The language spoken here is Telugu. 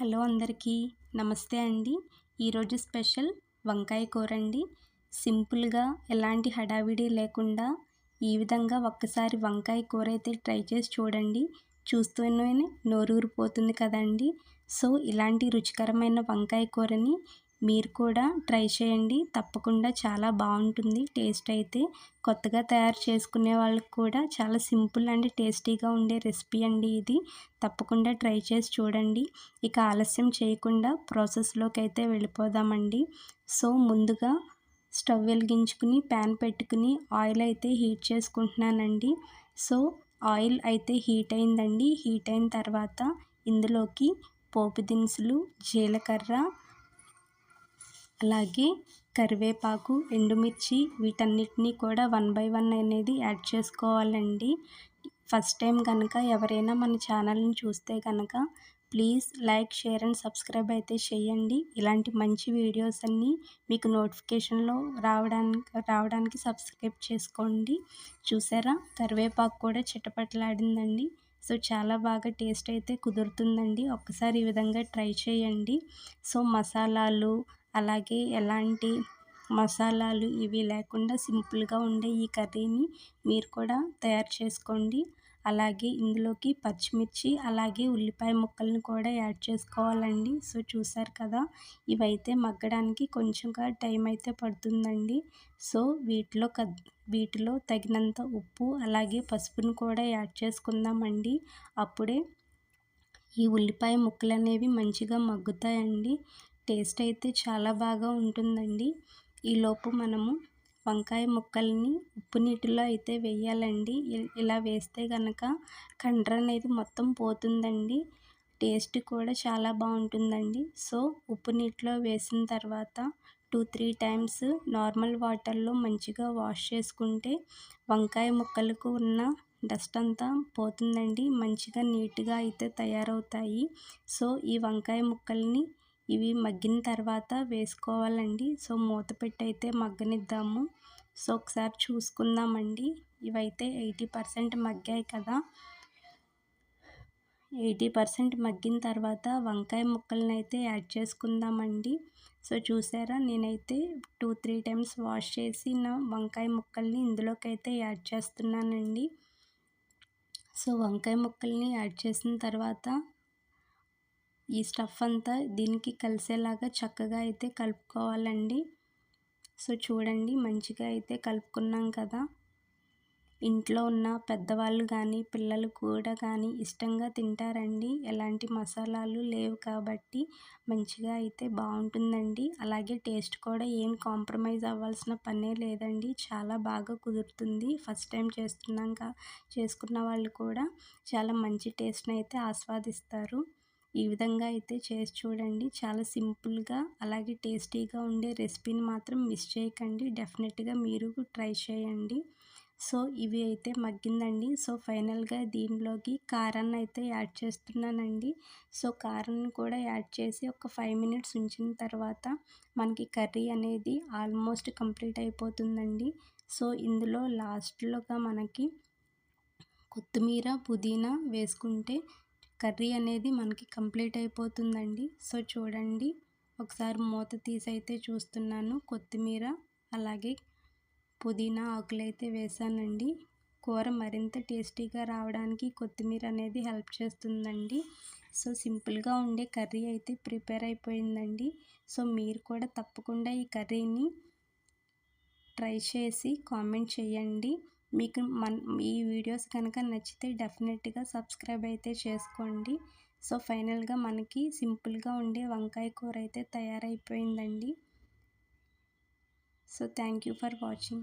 హలో అందరికీ నమస్తే అండి. ఈరోజు స్పెషల్ వంకాయ కూర అండి. సింపుల్గా ఎలాంటి హడావిడి లేకుండా ఈ విధంగా ఒక్కసారి వంకాయ కూర అయితే ట్రై చేసి చూడండి. చూస్తూనే నోరూరిపోతుంది కదండి. సో ఇలాంటి రుచికరమైన వంకాయ కూరని మీరు కూడా ట్రై చేయండి. తప్పకుండా చాలా బాగుంటుంది. టేస్ట్ అయితే కొత్తగా తయారు చేసుకునే వాళ్ళకి కూడా చాలా సింపుల్ అండ్ టేస్టీగా ఉండే రెసిపీ అండి ఇది. తప్పకుండా ట్రై చేసి చూడండి. ఇక ఆలస్యం చేయకుండా ప్రాసెస్లోకి అయితే వెళ్ళిపోదామండి. సో ముందుగా స్టవ్ వెలిగించుకుని ప్యాన్ పెట్టుకుని ఆయిల్ అయితే హీట్ చేసుకుంటున్నానండి. సో ఆయిల్ అయితే హీట్ అయిందండి. హీట్ అయిన తర్వాత ఇందులోకి పోపు దినుసులు జీలకర్ర అలాగే కరివేపాకు ఎండుమిర్చి వీటన్నిటిని కూడా వన్ బై వన్ అనేది యాడ్ చేసుకోవాలండి. ఫస్ట్ టైం కనుక ఎవరైనా మన ఛానల్ని చూస్తే కనుక please like share and subscribe అయితే చేయండి. ఇలాంటి మంచి వీడియోస్ అన్నీ మీకు నోటిఫికేషన్లో రావడానికి రావడానికి సబ్స్క్రైబ్ చేసుకోండి. చూసారా? కరివేపాకు కూడా చిటపట్లాడిందండి. సో చాలా బాగా టేస్ట్ అయితే కుదురుతుందండి. ఒక్కసారి ఈ విధంగా ట్రై చేయండి. సో మసాలాలు అలాగే ఎలాంటి మసాలాలు ఇవి లేకుండా సింపుల్గా ఉండే ఈ కర్రీని మీరు కూడా తయారు చేసుకోండి. అలాగే ఇందులోకి పచ్చిమిర్చి అలాగే ఉల్లిపాయ ముక్కలను కూడా యాడ్ చేసుకోవాలండి. సో చూసారు కదా ఇవైతే మగ్గడానికి కొంచెంగా టైం అయితే పడుతుందండి. సో వీటిలో వీటిలో తగినంత ఉప్పు అలాగే పసుపును కూడా యాడ్ చేసుకుందామండి. అప్పుడే ఈ ఉల్లిపాయ ముక్కలు అనేవి మంచిగా మగ్గుతాయండి. టేస్ట్ అయితే చాలా బాగా ఉంటుందండి. ఈలోపు మనము వంకాయ ముక్కల్ని ఉప్పు నీటిలో అయితే వేయాలండి. ఇలా వేస్తే కనుక కండ్ర అనేది మొత్తం పోతుందండి. టేస్ట్ కూడా చాలా బాగుంటుందండి. సో ఉప్పు నీటిలో వేసిన తర్వాత టూ త్రీ టైమ్స్ నార్మల్ వాటర్లో మంచిగా వాష్ చేసుకుంటే వంకాయ ముక్కలకు ఉన్న డస్ట్ అంతా పోతుందండి. మంచిగా నీట్గా అయితే తయారవుతాయి. సో ఈ వంకాయ ముక్కల్ని ఇవి మగ్గిన తర్వాత వేసుకోవాలండి. సో మూత పెట్టయితే మగ్గనిద్దాము. సో ఒకసారి చూసుకుందామండి. ఇవైతే ఎయిటీ పర్సెంట్ మగ్గాయి కదా. ఎయిటీ పర్సెంట్ మగ్గిన తర్వాత వంకాయ ముక్కలను అయితే యాడ్ చేసుకుందామండి. సో చూసారా? నేనైతే టూ త్రీ టైమ్స్ వాష్ చేసి నా వంకాయ ముక్కల్ని ఇందులోకైతే యాడ్ చేస్తున్నానండి. సో వంకాయ ముక్కల్ని యాడ్ చేసిన తర్వాత ఈ స్టఫ్ అంతా దీనికి కలిసేలాగా చక్కగా అయితే కలుపుకోవాలండి. సో చూడండి మంచిగా అయితే కలుపుకున్నాం కదా. ఇంట్లో ఉన్న పెద్దవాళ్ళు కానీ పిల్లలు కూడా కానీ ఇష్టంగా తింటారండి. ఎలాంటి మసాలాలు లేవు కాబట్టి మంచిగా అయితే బాగుంటుందండి. అలాగే టేస్ట్ కూడా ఏం కాంప్రమైజ్ అవ్వాల్సిన పనే లేదండి. చాలా బాగా కుదురుతుంది. ఫస్ట్ టైం చేస్తున్నాక చేసుకున్న వాళ్ళు కూడా చాలా మంచి టేస్ట్ని అయితే ఆస్వాదిస్తారు. ఈ విధంగా అయితే చేసి చూడండి. చాలా సింపుల్గా అలాగే టేస్టీగా ఉండే రెసిపీని మాత్రం మిస్ చేయకండి. డెఫినెట్గా మీరు ట్రై చేయండి. సో ఇవి అయితే మగ్గిందండి. సో ఫైనల్గా దీనిలోకి కారాన్ని అయితే యాడ్ చేస్తున్నానండి. సో కారాన్ని కూడా యాడ్ చేసి ఒక ఫైవ్ మినిట్స్ ఉంచిన తర్వాత మనకి కర్రీ అనేది ఆల్మోస్ట్ కంప్లీట్ అయిపోతుందండి. సో ఇందులో లాస్ట్లోగా మనకి కొత్తిమీర పుదీనా వేసుకుంటే కర్రీ అనేది మనకి కంప్లీట్ అయిపోతుందండి. సో చూడండి. ఒకసారి మూత తీసి అయితే చూస్తున్నాను. కొత్తిమీర అలాగే పుదీనా ఆకులు అయితే వేసానండి. కూర మరింత టేస్టీగా రావడానికి కొత్తిమీర అనేది హెల్ప్ చేస్తుందండి. సో సింపుల్గా ఉండే కర్రీ అయితే ప్రిపేర్ అయిపోయిందండి. సో మీరు కూడా తప్పకుండా ఈ కర్రీని ట్రై చేసి కామెంట్ చేయండి. మీకు మన ఈ వీడియోస్ కనుక నచ్చితే డెఫినెట్గా సబ్స్క్రైబ్ అయితే చేసుకోండి. సో ఫైనల్గా మనకి సింపుల్గా ఉండే వంకాయ కూర అయితే తయారైపోయిందండి. So thank you for watching.